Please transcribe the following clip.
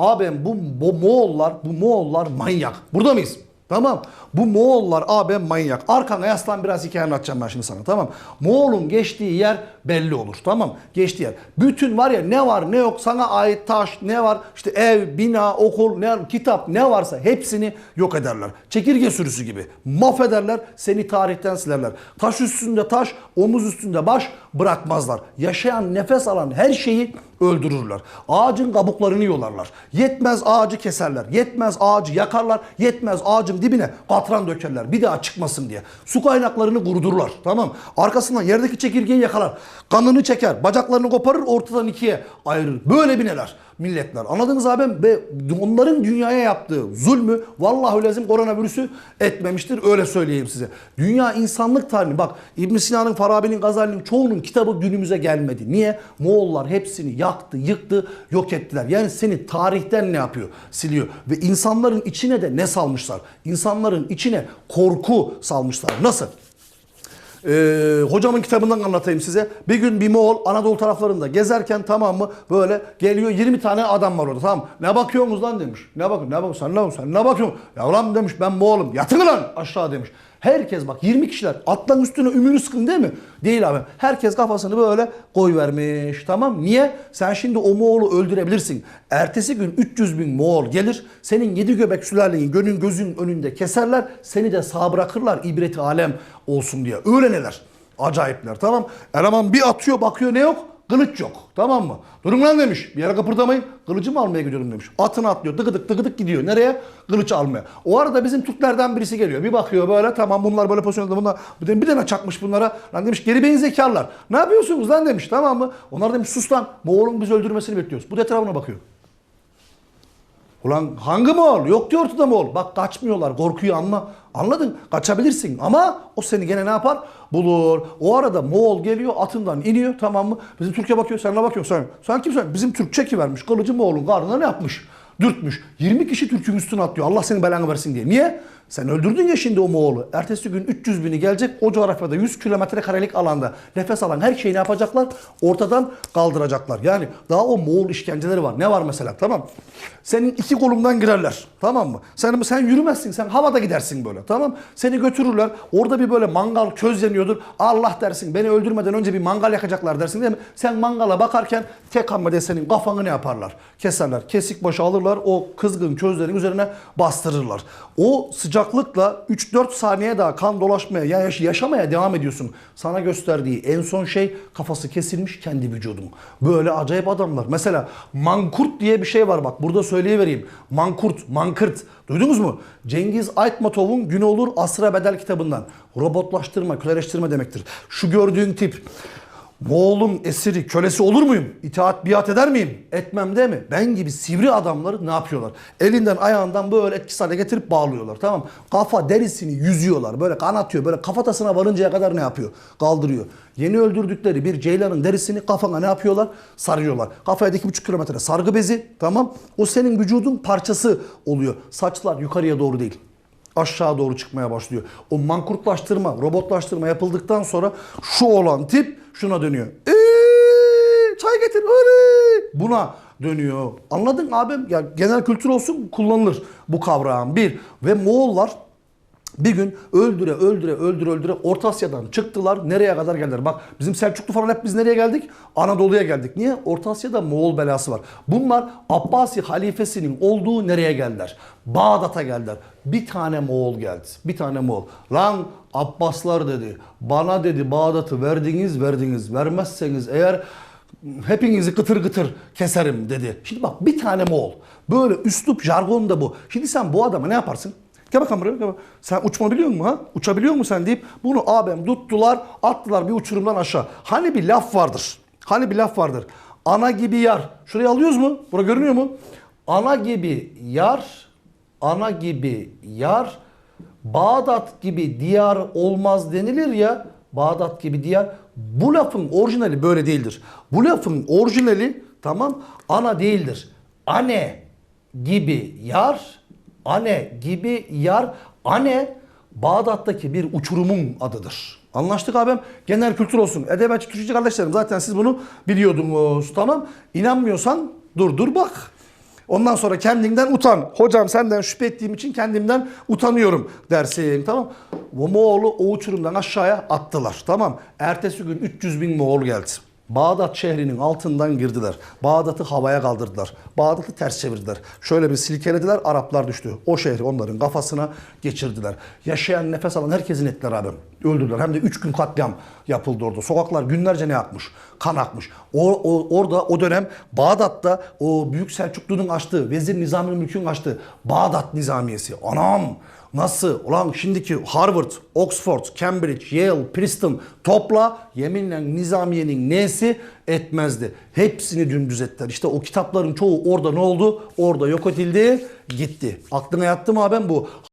Abim bu, bu Moğollar, bu Moğollar manyak. Burada mıyız? Tamam. Bu Moğollar abi manyak. Arkana yaslan biraz hikaye anlatacağım ben şimdi sana. Tamam. Moğol'un geçtiği yer belli olur. Tamam. Geçtiği yer. Bütün var ya ne var ne yok sana ait taş ne var işte ev, bina, okul, ne kitap ne varsa hepsini yok ederler. Çekirge sürüsü gibi. Mahvederler seni tarihten silerler. Taş üstünde taş, omuz üstünde baş bırakmazlar. Yaşayan nefes alan her şeyi öldürürler. Ağacın kabuklarını yolarlar. Yetmez ağacı keserler. Yetmez ağacı yakarlar. Yetmez ağacın dibine katran dökerler. Bir daha çıkmasın diye. Su kaynaklarını kurdururlar. Tamam. Arkasından yerdeki çekirgeyi yakalar. Kanını çeker. Bacaklarını koparır. Ortadan ikiye ayırır. Böyle bir neler milletler. Anladınız abi? Ve onların dünyaya yaptığı zulmü vallahi lazım koronavirüsü etmemiştir. Öyle söyleyeyim size. Dünya insanlık tarihi bak İbn Sina'nın, Farabi'nin, Gazali'nin çoğunun kitabı günümüze gelmedi. Niye? Moğollar hepsini yaktı, yıktı, yok ettiler. Yani seni tarihten ne yapıyor? Siliyor. Ve insanların içine de ne salmışlar? İnsanların içine korku salmışlar. Nasıl? Ee, hocamın kitabından anlatayım size. Bir gün bir Moğol Anadolu taraflarında gezerken tamam mı böyle geliyor 20 tane adam var orada tamam mı? Ne bakıyorsunuz lan demiş. Ne bakıyorsun? Ne bakıyorsun? Sen ne bakıyorsun? Sen ne bakıyorsun? Ya lan demiş ben Moğol'um. Yatın lan aşağı demiş. Herkes bak 20 kişiler atlan üstüne ümünü sıkın değil mi? Değil abi. Herkes kafasını böyle koy vermiş. Tamam Niye? Sen şimdi o Moğol'u öldürebilirsin. Ertesi gün 300 bin Moğol gelir. Senin yedi göbek sülaleyi gönül gözün önünde keserler. Seni de sağ bırakırlar ibreti alem olsun diye. Öyle neler? Acayipler tamam. Eleman bir atıyor bakıyor ne yok? Kılıç yok. Tamam mı? Durun lan demiş. Bir yere kıpırdamayın. Kılıcımı almaya gidiyorum demiş. Atını atlıyor. Tıkıdık tıkıdık gidiyor. Nereye? Kılıç almaya. O arada bizim Türklerden birisi geliyor. Bir bakıyor böyle tamam bunlar böyle pozisyonda bunlar. Bir tane çakmış bunlara. Lan demiş geri beyin zekalılar. Ne yapıyorsunuz lan demiş tamam mı? Onlar demiş sus lan. Moğol'un bizi öldürmesini bekliyoruz. Bu da etrafına bakıyor. Ulan hangi Moğol? Yok diyor ortada Moğol. Bak kaçmıyorlar. Korkuyu anla. Anladın? Kaçabilirsin ama o seni gene ne yapar? Bulur. O arada Moğol geliyor atından iniyor tamam mı? Bizim Türkiye bakıyor sen ne bakıyorsun sen? Sen kimsin? Bizim Türk çeki vermiş. Kılıcı Moğol'un karnına ne yapmış? Dürtmüş. 20 kişi Türk'ün üstüne atlıyor. Allah senin belanı versin diye. Niye? Sen öldürdün ya şimdi o Moğol'u. Ertesi gün 300 bini gelecek o coğrafyada 100 kilometre karelik alanda nefes alan her şeyi ne yapacaklar? Ortadan kaldıracaklar. Yani daha o Moğol işkenceleri var. Ne var mesela tamam Senin iki kolundan girerler. Tamam mı? Sen, sen yürümezsin. Sen havada gidersin böyle. Tamam Seni götürürler. Orada bir böyle mangal köz yanıyordur. Allah dersin beni öldürmeden önce bir mangal yakacaklar dersin değil mi? Sen mangala bakarken tek hamlede senin kafanı ne yaparlar? Keserler. Kesik başı alırlar. O kızgın közlerin üzerine bastırırlar. O sıcaklıkla 3-4 saniye daha kan dolaşmaya, yani yaş- yaşamaya devam ediyorsun. Sana gösterdiği en son şey kafası kesilmiş kendi vücudun. Böyle acayip adamlar. Mesela mankurt diye bir şey var bak burada söyleyivereyim. Mankurt, mankırt. Duydunuz mu? Cengiz Aytmatov'un Gün Olur Asra Bedel kitabından. Robotlaştırma, köleleştirme demektir. Şu gördüğün tip Moğol'un esiri, kölesi olur muyum? İtaat biat eder miyim? Etmem değil mi? Ben gibi sivri adamları ne yapıyorlar? Elinden ayağından böyle etkisiz hale getirip bağlıyorlar. Tamam Kafa derisini yüzüyorlar. Böyle kanatıyor. Böyle kafatasına varıncaya kadar ne yapıyor? Kaldırıyor. Yeni öldürdükleri bir ceylanın derisini kafana ne yapıyorlar? Sarıyorlar. Kafaya da 2,5 kilometre sargı bezi. Tamam. O senin vücudun parçası oluyor. Saçlar yukarıya doğru değil aşağı doğru çıkmaya başlıyor. O mankurtlaştırma, robotlaştırma yapıldıktan sonra şu olan tip şuna dönüyor. Eee, çay getir. Öyle. Buna dönüyor. Anladın abim? Ya genel kültür olsun kullanılır bu kavram. Bir ve Moğollar bir gün öldüre öldüre öldüre öldüre Orta Asya'dan çıktılar. Nereye kadar geldiler? Bak bizim Selçuklu falan hep biz nereye geldik? Anadolu'ya geldik. Niye? Orta Asya'da Moğol belası var. Bunlar Abbasi halifesinin olduğu nereye geldiler? Bağdat'a geldiler. Bir tane Moğol geldi. Bir tane Moğol. Lan Abbaslar dedi. Bana dedi Bağdat'ı verdiniz verdiniz. Vermezseniz eğer hepinizi kıtır kıtır keserim dedi. Şimdi bak bir tane Moğol. Böyle üslup jargon da bu. Şimdi sen bu adama ne yaparsın? Gel bakalım buraya. Gel bak. Sen uçma biliyor musun ha? Uçabiliyor musun sen deyip bunu abim tuttular attılar bir uçurumdan aşağı. Hani bir laf vardır. Hani bir laf vardır. Ana gibi yar. Şurayı alıyoruz mu? Bura görünüyor mu? Ana gibi yar, ana gibi yar, Bağdat gibi diyar olmaz denilir ya. Bağdat gibi diyar. Bu lafın orijinali böyle değildir. Bu lafın orijinali tamam ana değildir. Ane gibi yar, Ane gibi yar, Ane Bağdat'taki bir uçurumun adıdır. Anlaştık abim. Genel kültür olsun. Edebiyatçı Türkçe kardeşlerim zaten siz bunu biliyordunuz. Tamam. İnanmıyorsan dur dur bak. Ondan sonra kendinden utan. Hocam senden şüphe ettiğim için kendimden utanıyorum dersin. Tamam. Moğol'u o uçurumdan aşağıya attılar. Tamam. Ertesi gün 300 bin Moğol geldi. Bağdat şehrinin altından girdiler. Bağdat'ı havaya kaldırdılar. Bağdat'ı ters çevirdiler. Şöyle bir silkelediler, Araplar düştü. O şehri onların kafasına geçirdiler. Yaşayan, nefes alan herkesin ettiler abi. Öldürdüler. Hem de 3 gün katliam yapıldı orada. Sokaklar günlerce ne akmış? Kan akmış. O, o- orada o dönem Bağdat'ta o Büyük Selçuklu'nun açtığı, Vezir Nizami Mülk'ün açtığı Bağdat Nizamiyesi. Anam! Nasıl? Ulan şimdiki Harvard, Oxford, Cambridge, Yale, Princeton topla yeminle nizamiyenin nesi etmezdi. Hepsini dümdüz ettiler. İşte o kitapların çoğu orada ne oldu? Orada yok edildi, gitti. Aklına yattı mı abi bu?